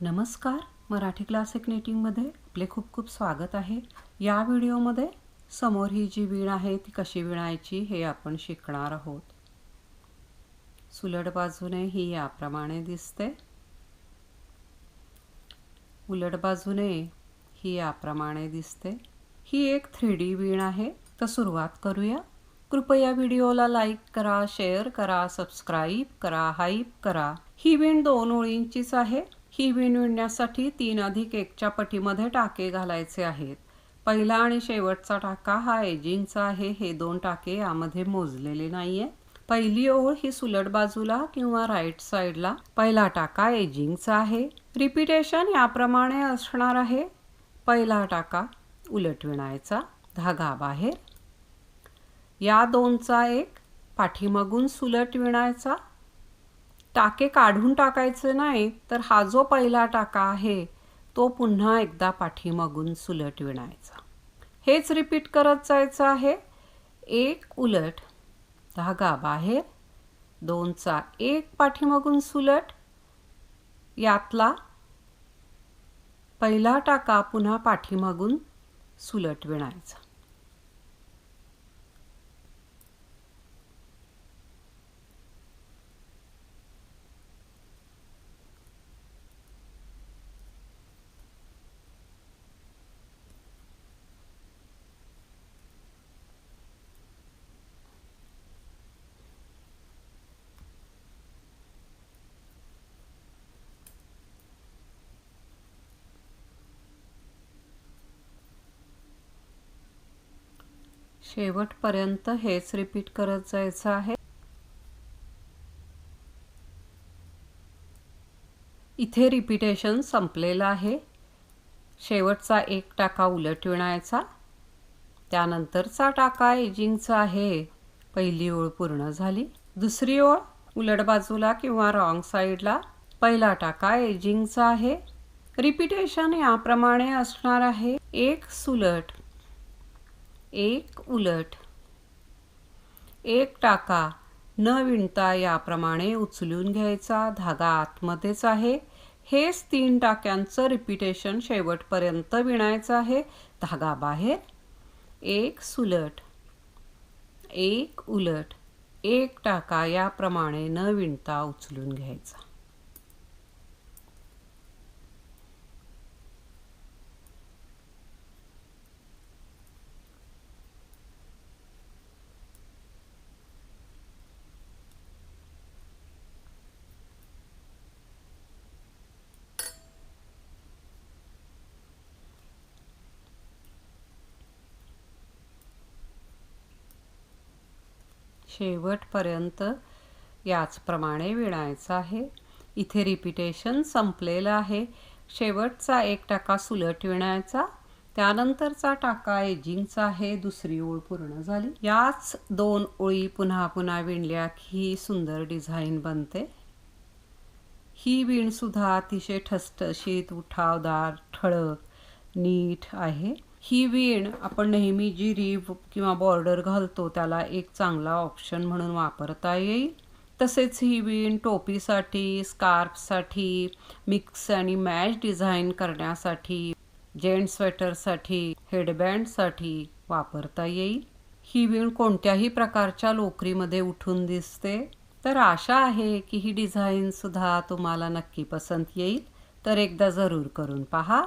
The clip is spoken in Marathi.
नमस्कार मराठी क्लासिक नेटिंगमध्ये आपले खूप खूप स्वागत आहे. या व्हिडिओमध्ये समोर ही जी वीण आहे ती कशी विणायची हे आपण शिकणार आहोत. सुलट बाजूने ही याप्रमाणे दिसते. उलट बाजूने ही याप्रमाणे दिसते. ही एक थ्री डी वीण आहे तर सुरुवात करूया. कृपया व्हिडिओला लाईक करा शेअर करा सबस्क्राईब करा हाईप करा. ही वीण दोन ओळींचीच आहे. ही वीण विणण्यासाठी तीन अधिक एकच्या पटीमध्ये टाके घालायचे आहेत. पहिला आणि शेवटचा टाका हा एजिंगचा आहे हे दोन टाके यामध्ये मोजलेले नाहीये. पहिली ओळ ही सुलट बाजूला किंवा राईट साईडला. पहिला टाका एजिंगचा आहे. रिपिटेशन याप्रमाणे असणार आहे. पहिला टाका उलट विणायचा धागा बाहेर. या दोनचा एक पाठीमागून सुलट विणायचा टाके काढून टाकायचे नाही तर हा जो पहिला टाका आहे तो पुन्हा एकदा पाठीमागून सुलट विणायचा. हेच रिपीट करत जायचं आहे. एक उलट धागा बाहेर दोनचा एक पाठीमागून सुलट. यातला पहिला टाका पुन्हा पाठीमागून सुलट विणायचा. शेवटपर्यंत हेच रिपीट करत जायचं आहे. इथे रिपिटेशन संपलेलं आहे. शेवटचा एक टाका उलट विणायचा. त्यानंतरचा टाका एजिंगचा आहे. पहिली ओळ पूर्ण झाली. दुसरी ओळ उलट बाजूला किंवा रॉंग साईडला पहिला टाका एजिंगचा आहे. रिपिटेशन याप्रमाणे असणार आहे. एक सुलट. एक उलट. एक टाका. न विणता याप्रमाणे उचलून घ्यायचा धागा आतमध्येच आहे. हेच तीन टाक्यांचं रिपिटेशन शेवटपर्यंत विणायचं आहे. धागा बाहेर. एक सुलट. एक उलट. एक टाका याप्रमाणे न विणता उचलून घ्यायचा. शेवटपर्यंत याचप्रमाणे विणायचं आहे. इथे रिपिटेशन संपलेलं आहे. शेवटचा एक टाका सुलट विणायचा. त्यानंतरचा टाका एजिंगचा आहे. दुसरी ओळ पूर्ण झाली. याच दोन ओळी पुन्हा पुन्हा विणल्या की ही सुंदर डिझाईन बनते. ही विणसुद्धा अतिशय ठसठशीत उठावदार ठळक नीट आहे. ही वीण आपण नेहमी जी रीव किंवा बॉर्डर घालतो त्याला एक चांगला ऑप्शन म्हणून वापरता येईल. तसेच ही वीण टोपीसाठी स्कार्फसाठी मिक्स आणि मॅच डिझाईन करण्यासाठी जेंट स्वेटरसाठी हेडबँडसाठी वापरता येईल. ही वीण कोणत्याही प्रकारच्या लोकरीमध्ये उठून दिसते. तर आशा आहे की ही डिझाईनसुद्धा तुम्हाला नक्की पसंत येईल. तर एकदा जरूर करून पहा.